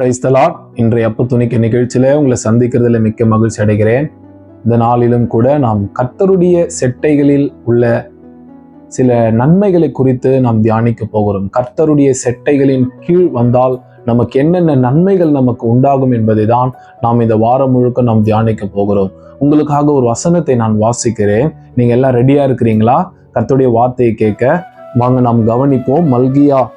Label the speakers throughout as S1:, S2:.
S1: Praise the Lord இன்றைய அப்பு துணிக்க நிகழ்ச்சியில உங்களை சந்திக்கிறதுல மிக்க மகிழ்ச்சி அடைகிறேன். இந்த நாளிலும் கூட நாம் கர்த்தருடைய செட்டைகளில் உள்ள சில நன்மைகளை குறித்து நாம் தியானிக்க போகிறோம். கர்த்தருடைய செட்டைகளின் கீழ் வந்தால் நமக்கு என்னென்ன நன்மைகள் நமக்கு உண்டாகும் என்பதை தான் நாம் இந்த வாரம் முழுக்க நாம் தியானிக்க போகிறோம். உங்களுக்காக ஒரு வசனத்தை நான் வாசிக்கிறேன். நீங்க எல்லாம் ரெடியா இருக்கிறீங்களா? கர்த்தருடைய வார்த்தையை கேட்க வாங்க நாம் கவனிப்போம். மல்கியா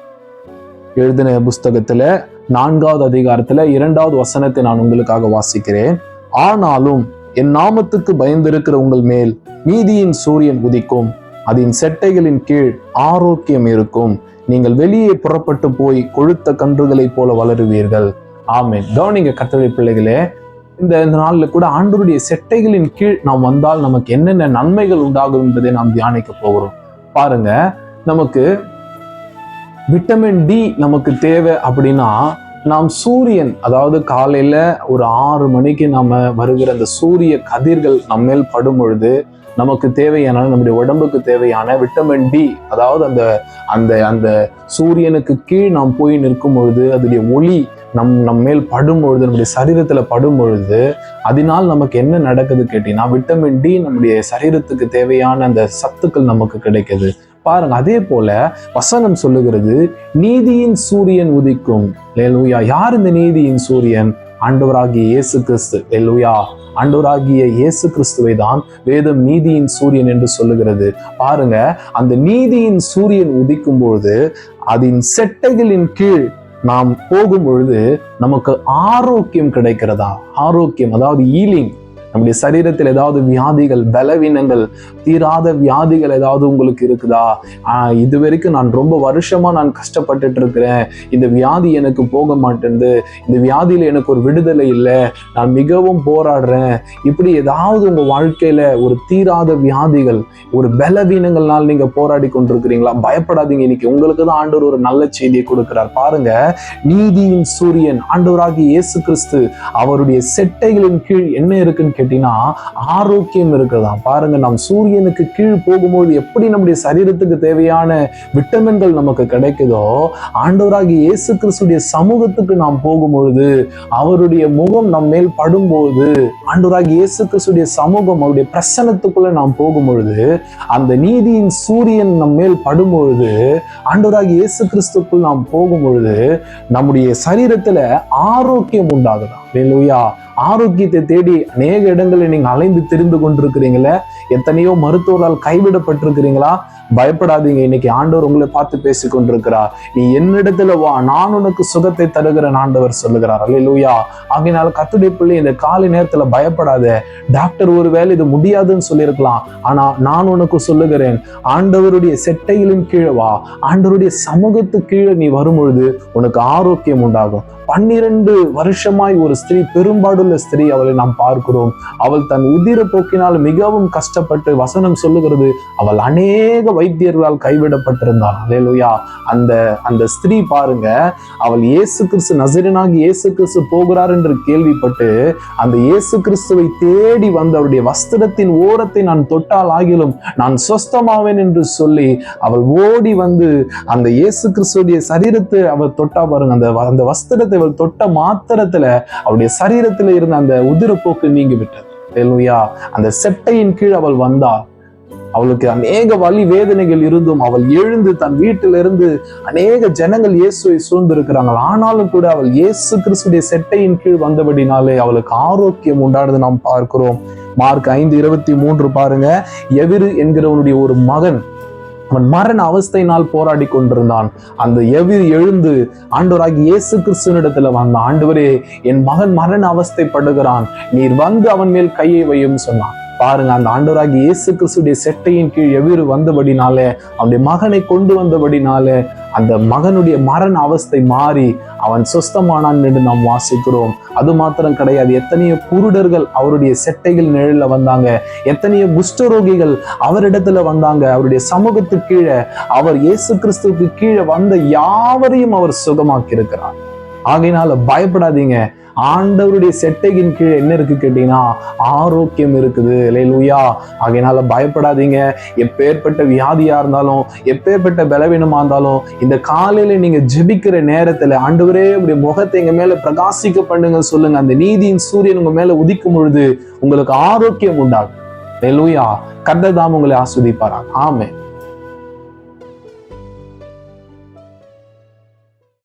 S1: எழுதின புஸ்தகத்துல நான்காவது அதிகாரத்துல இரண்டாவது வசனத்தை நான் உங்களுக்காக வாசிக்கிறேன். ஆனாலும் என் நாமத்துக்கு பயந்திருக்கிற உங்கள் மேல் நீதியின் சூரியன் உதிக்கும். அதன் செட்டைகளின் கீழ் ஆரோக்கியம் இருக்கும். நீங்கள் வெளியே புறப்பட்டு போய் கொழுத்த கன்றுகளைப் போல வளருவீர்கள். ஆமென். கவனிங்க கத்தவை பிள்ளைகளே இந்த இந்த கூட ஆண்டருடைய செட்டைகளின் கீழ் நாம் வந்தால் நமக்கு என்னென்ன நன்மைகள் உண்டாகும் என்பதை நாம் தியானிக்க போகிறோம். பாருங்க நமக்கு விட்டமின் டி நமக்கு தேவை அப்படின்னா நாம் சூரியன் அதாவது காலையில ஒரு ஆறு மணிக்கு நாம வருகிற அந்த சூரிய கதிர்கள் நம்ம மேல் படும் பொழுது நமக்கு தேவையான நம்முடைய உடம்புக்கு தேவையான விட்டமின் டி அதாவது அந்த அந்த அந்த சூரியனுக்கு கீழ் நாம் போய் நிற்கும் பொழுது அதனுடைய ஒளி நம் நம்ம மேல் படும் பொழுது நம்முடைய சரீரத்துல படும் பொழுது அதனால் நமக்கு என்ன நடக்குது கேட்டீங்கன்னா விட்டமின் டி நம்முடைய சரீரத்துக்கு தேவையான அந்த சத்துக்கள் நமக்கு கிடைக்குது. பாருங்க அதே போல வசனம் சொல்லுகிறது நீதியின் சூரியன் உதிக்கும். லேலூயா யார் இந்த நீதியின் சூரியன்? ஆண்டவராகிய இயேசு கிறிஸ்து எல்லுயா ஆண்டவராகிய இயேசு கிறிஸ்துவை தான் வேதம் நீதியின் சூரியன் என்று சொல்லுகிறது. பாருங்க அந்த நீதியின் சூரியன் உதிக்கும் பொழுது அதன் செட்டைகளின் கீழ் நாம் போகும் பொழுது நமக்கு ஆரோக்கியம் கிடைக்கிறதா? ஆரோக்கியம் அதாவது ஈலிங் நம்முடைய சரீரத்தில் ஏதாவது வியாதிகள் பலவீனங்கள் தீராத வியாதிகள் ஏதாவது உங்களுக்கு இருக்குதா? ஆஹ் இது வரைக்கும் நான் ரொம்ப வருஷமா நான் கஷ்டப்பட்டுட்டு இருக்கிறேன். இந்த வியாதி எனக்கு போக மாட்டேங்குது இந்த வியாதியில எனக்கு ஒரு விடுதலை இல்லை. நான் மிகவும் போராடுறேன். இப்படி ஏதாவது உங்க வாழ்க்கையில ஒரு தீராத வியாதிகள் ஒரு பலவீனங்கள்னால் நீங்க போராடி கொண்டிருக்கிறீங்களா? பயப்படாதீங்க. இன்னைக்கு உங்களுக்கு தான் ஆண்டவர் ஒரு நல்ல செய்தியை கொடுக்கிறார். பாருங்க நீதியின் சூரியன் ஆண்டவராகிய இயேசு கிறிஸ்து அவருடைய செட்டைகளின் கீழ் என்ன இருக்குன்னு கேட்டீங்கன்னா ஆரோக்கியம் இருக்கிறதா பாருங்க நாம் சூரியனுக்கு கீழ் போகும்போது எப்படி நம்முடைய சரீரத்துக்கு தேவையான விட்டமின்கள் நமக்கு கிடைக்குதோ ஆண்டவராகி இயேசு கிறிஸ்துடைய சமூகத்துக்கு நாம் போகும்பொழுது அவருடைய முகம் நம் மேல் படும்போது ஆண்டவராகி இயேசு கிறிஸ்துடைய சமூகம் அவருடைய பிரசனத்துக்குள்ள நாம் போகும்பொழுது அந்த நீதியின் சூரியன் நம் மேல் படும்பொழுது ஆண்டவராகி இயேசு கிறிஸ்துக்குள் நாம் போகும்பொழுது நம்முடைய சரீரத்துல ஆரோக்கியம் உண்டாகுதான் லூயா ஆரோக்கியத்தை தேடி அநேக இடங்களில் நீங்க அலைந்து தெரிந்து கொண்டிருக்கிறீங்களே. எத்தனையோ மருத்துவரால் கைவிடப்பட்டிருக்கிறீங்களா? பயப்படாதீங்க. இன்னைக்கு ஆண்டவர் உங்களை பார்த்து பேசி கொண்டிருக்கிறார். நீ என்னிடத்துல வா. நான் உனக்கு சுகத்தை தருகிறேன் ஆண்டவர் சொல்லுகிறார். அல்லேலூயா ஆகையினால கத்துடைய பிள்ளை இந்த காலை நேரத்துல பயப்படாத. டாக்டர் ஒருவேளை இது முடியாதுன்னு சொல்லியிருக்கலாம். ஆனா நான் உனக்கு சொல்லுகிறேன். ஆண்டவருடைய செட்டைகளின் கீழே வா. ஆண்டவருடைய சமூகத்து கீழே நீ வரும்பொழுது உனக்கு ஆரோக்கியம் உண்டாகும். பன்னிரண்டு வருஷமாய் ஒரு ஸ்திரீ பெரும்பாடுள்ள ஸ்திரீ அவளை நாம் பார்க்கிறோம். அவள் தன் உதிர போக்கினால் மிகவும் கஷ்டப்பட்டு வசனம் சொல்லுகிறது. அவள் அநேக வைத்தியர்களால் கைவிடப்பட்டிருந்தாள் அலேலுயா அந்த அந்த ஸ்திரீ பாருங்க அவள் இயேசு கிறிஸ்து நசிரனாகி இயேசு கிறிஸ்து போகிறார் என்று கேள்விப்பட்டு அந்த இயேசு கிறிஸ்துவை தேடி வந்து அவருடைய வஸ்திரத்தின் ஓரத்தை நான் தொட்டால் ஆகிலும் நான் சொஸ்தமாவேன் என்று சொல்லி அவள் ஓடி வந்து அந்த இயேசு கிறிஸ்துடைய சரீரத்தை அவள் தொட்டா பாருங்க. அந்த அந்த வஸ்திரத்தை அவள் தொட்ட மாத்திரத்துல அவருடைய சரீரத்துல இருந்த அந்த உதிரப்போக்கு நீங்கி விட்டது அந்த செட்டையின் கீழ் அவள் வந்தாள். அவளுக்கு அநேக வலி வேதனைகள் இருந்தும் அவள் எழுந்து தன் வீட்டிலிருந்து அநேக ஜனங்கள் இயேசுவை சூழ்ந்திருக்கிறாங்க ஆனாலும் கூட அவள் இயேசு கிறிஸ்துடைய செட்டையின் கீழ் வந்தபடினாலே அவளுக்கு ஆரோக்கியம் உண்டானது நாம் பார்க்கிறோம். மார்க் ஐந்து இருபத்தி மூன்று பாருங்க. எவிரு என்கிறவனுடைய ஒரு மகன் அவன் மரண அவஸ்தையினால் போராடி கொண்டிருந்தான். அந்த எவிர் எழுந்து ஆண்டவராகி இயேசு கிறிஸ்துவனிடத்துல வந்த ஆண்டவரே என் மகன் மரண அவஸ்தைப்படுகிறான். நீர் வந்து அவன் மேல் கையை வையும் சொன்னான். பாருங்க அந்த ஆண்டவராகி இயேசு கிறிஸ்துடைய செட்டையின் கீழ் எவ்விரு வந்தபடினாலே அவனுடைய மகனை கொண்டு வந்தபடினாலே அந்த மகனுடைய மரண அவஸ்தை மாறி அவன் சொஸ்தமானான் என்று நாம் வாசிக்கிறோம். அது மாத்திரம் கிடையாது எத்தனையோ குருடர்கள் அவருடைய செட்டைகள் நிழல்ல வந்தாங்க எத்தனையோ குஷ்டரோகிகள் அவரிடத்துல வந்தாங்க அவருடைய சமூகத்துக்கு கீழே அவர் இயேசு கிறிஸ்துவுக்கு கீழே வந்த யாவரையும் அவர் சுகமாக்கி இருக்கிறார் ஆகையினால பயப்படாதீங்க. ஆண்டவருடைய செட்டையின் கீழே என்ன இருக்கு கேட்டீங்கன்னா ஆரோக்கியம் இருக்குது. லேலூயா ஆகையினால பயப்படாதீங்க. எப்பேற்பட்ட வியாதியா இருந்தாலும் எப்பேற்பட்ட பலவீனமா இருந்தாலும் இந்த காலையில நீங்க ஜெபிக்கிற நேரத்துல ஆண்டவரே உடைய முகத்தை எங்க மேல பிரகாசிக்க பண்ணுங்க சொல்லுங்க. அந்த நீதியின் சூரியன் உங்க மேல உதிக்கும் பொழுது உங்களுக்கு ஆரோக்கியம் உண்டாகும். லேலூயா கர்த்ததாம் உங்களை ஆஸ்வதிப்பாரா ஆமே